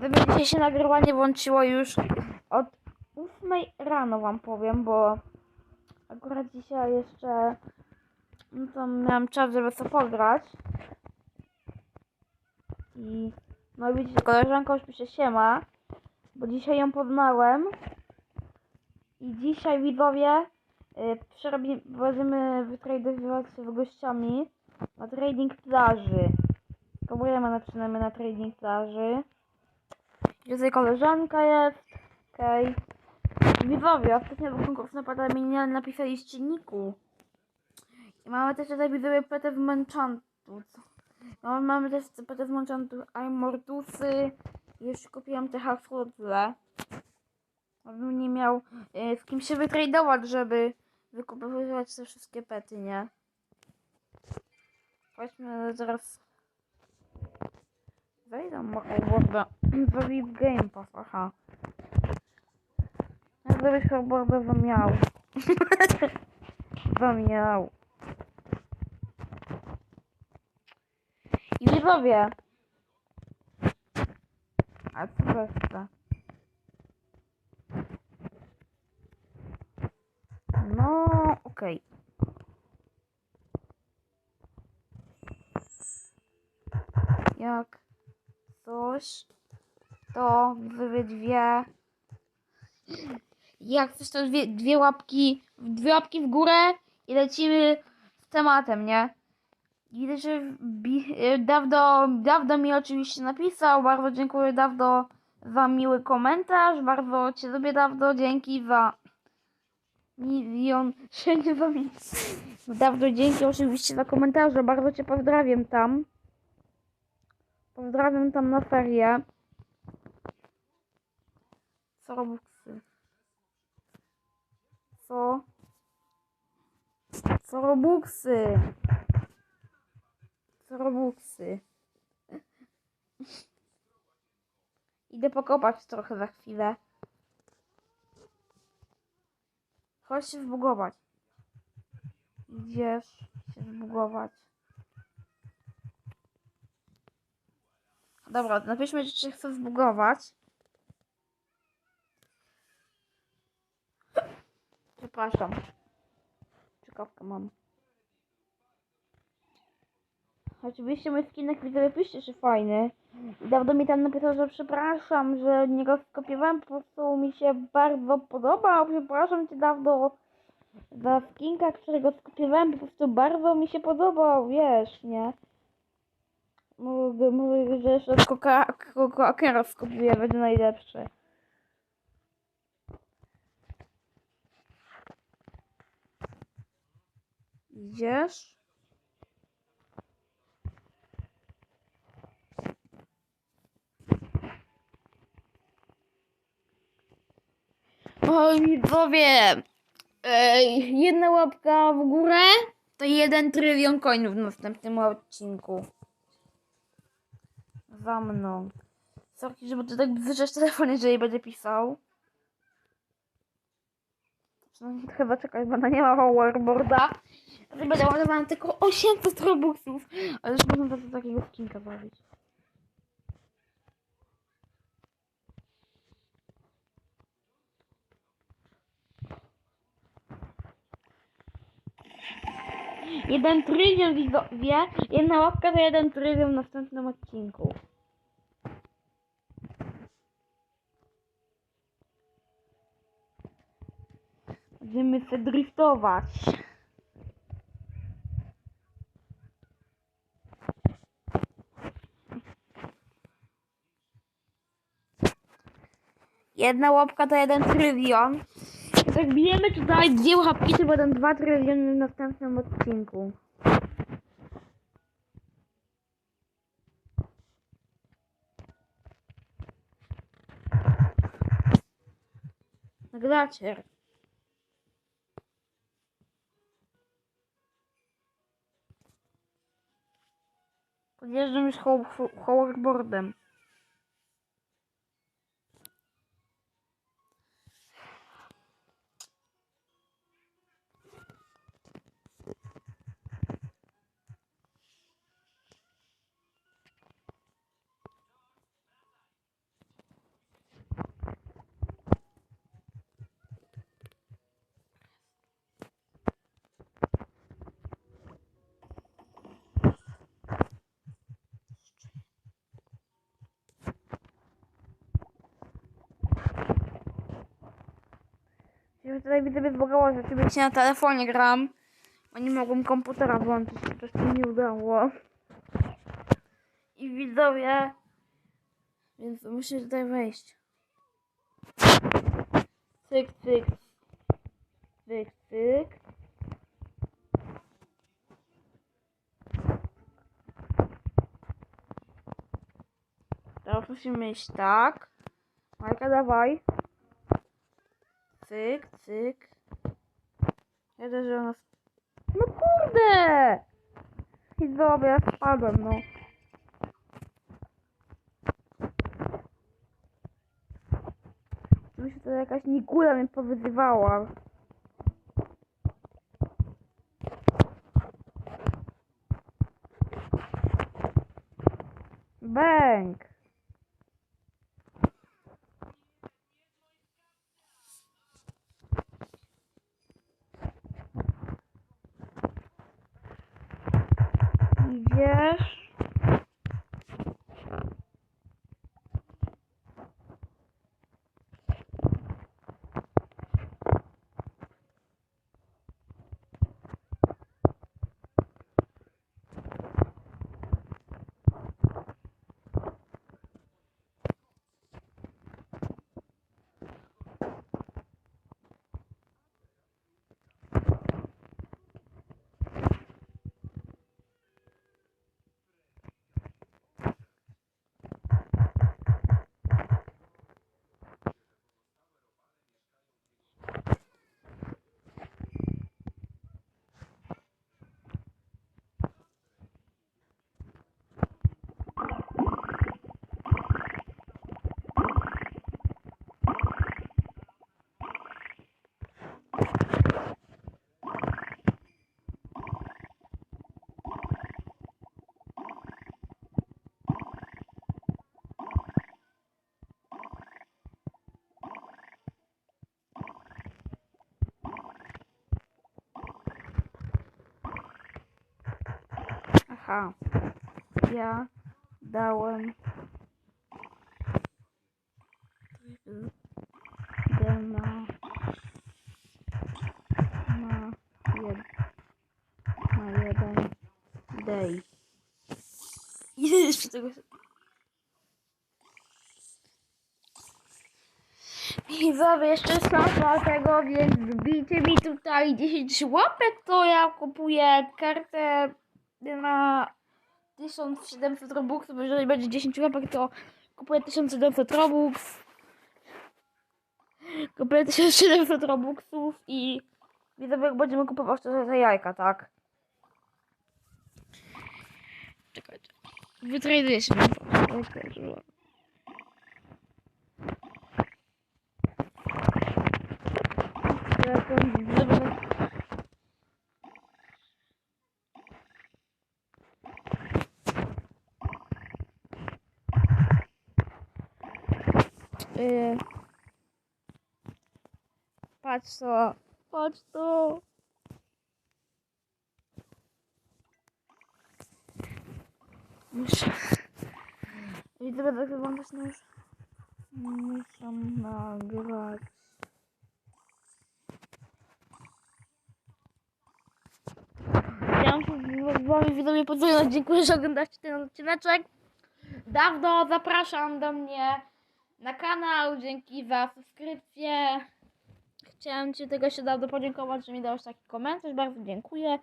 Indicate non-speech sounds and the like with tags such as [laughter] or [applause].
Gdyby dzisiaj się nagrywanie włączyło już od 8 rano wam powiem, bo akurat dzisiaj jeszcze no to miałam czas, żeby sobie pograć. I no widzicie, koleżanka już pisze siema, bo dzisiaj ją poznałem. I dzisiaj widzowie y, przerobi, będziemy wytradowywać się z gościami na trading plaży. Spróbujemy na przynajmniej na trading plaży. Tutaj koleżanka jest. Okej. Widzowie, ostatnio był konkurs na padamienie napisaliście niku. I mamy też tutaj widzowie PT w Menchantu. No, mamy też PT w Menchantu Immortusy. I Jeszcze kupiłam te hasłotle. Abym nie miał e, z kim się wytradować, żeby wykupywać te wszystkie pety, nie? Chodźmy zaraz. Wejdę Warda. Zrobi w Game Pass, aha. Ja gdybyś Warda zamiał. zamiał. I widzowie. A co to jest? No, okej. Jak to wy dwie. Jak coś, to dwie, dwie łapki, dwie łapki w górę i lecimy z tematem, nie? Widać, że e, Dawdo, Dawdo mi oczywiście napisał. Bardzo dziękuję Dawdo za miły komentarz. Bardzo Cię lubię Dawdo. Dzięki za milion. [laughs] Dawdo, dzięki oczywiście za komentarze. Bardzo Cię pozdrawiam tam. Pozdrawiam tam na ferie. Co robuxy? Co? Co robuxy? Co robuxy? [laughs] Idę pokopać trochę za chwilę. Chodź się zbugować. Idziesz się zbugować. Dobra, napiszmy, czy chce zbugować. Przepraszam. Czekawkę mam. Oczywiście mój skinek widzowie piszcie, że fajny. Dawno mi tam napisał, że przepraszam, że nie go skopiowałem, po prostu mi się bardzo podobał. Przepraszam cię dawno za skinka, którego skopiowałem, po prostu bardzo mi się podobał, wiesz, nie? Mówię, mówię że jeszcze koka, koka, okera skopiuję, będzie najlepszy. Idziesz? Oj, widzowie! Ej, jedna łapka w górę to jeden trylion coinów w następnym odcinku. Za mną. Sorki, żeby to tak wyrzeć telefon, jeżeli będę pisał. No, chyba czekać, bo ona nie ma powerboarda. Ale będę ładowała tylko 800 robuxów. Ale już można do takiego skinka bawić. Jeden trylion widzowie, jedna łapka to jeden trylion w następnym odcinku. Będziemy się driftować. Jedna łapka to jeden trylion. Jak bijemy tutaj dwie łapki, będą dwa tryliony w następnym odcinku. Nagracie. Podjeżdżam już ho- ho- hoverboardem. Tutaj widzę wyzwogało, że się na telefonie gram. Bo nie mogłem komputera włączyć, to się nie udało. I widzowie, więc muszę tutaj wejść. Cyk, cyk, cyk, cyk. Teraz musimy iść tak. Majka, dawaj. Cyk, cyk. Ja też, że ona... No kurde! I dobra, ja spadłem, no. Myślę, że jakaś Nikula mnie powyzywała. Bęk! Idziesz. Aha. Ja dałem dema na jeden na jeden day. Jeszcze tego widzowie, jeszcze są tego, więc wbijcie mi tutaj 10 łapek, to ja kupuję kartę na 1700 robuxów, jeżeli będzie 10 łapek, to kupuję 1700 robux. Kupuję 1700 robuxów i widzowie, jak będziemy kupować to za jajka, tak? Czekajcie. Wytraduję się. Okej, Yy. Patrz to. Patrz to. Muszę. Widzę, że chyba też już. Muszę nagrać. Wami widzowie podzwonić. Dziękuję, że oglądacie ten odcineczek. Dawno zapraszam do mnie na kanał. Dzięki za subskrypcję. Chciałem Ci tego się dawno podziękować, że mi dałeś taki komentarz. Bardzo dziękuję.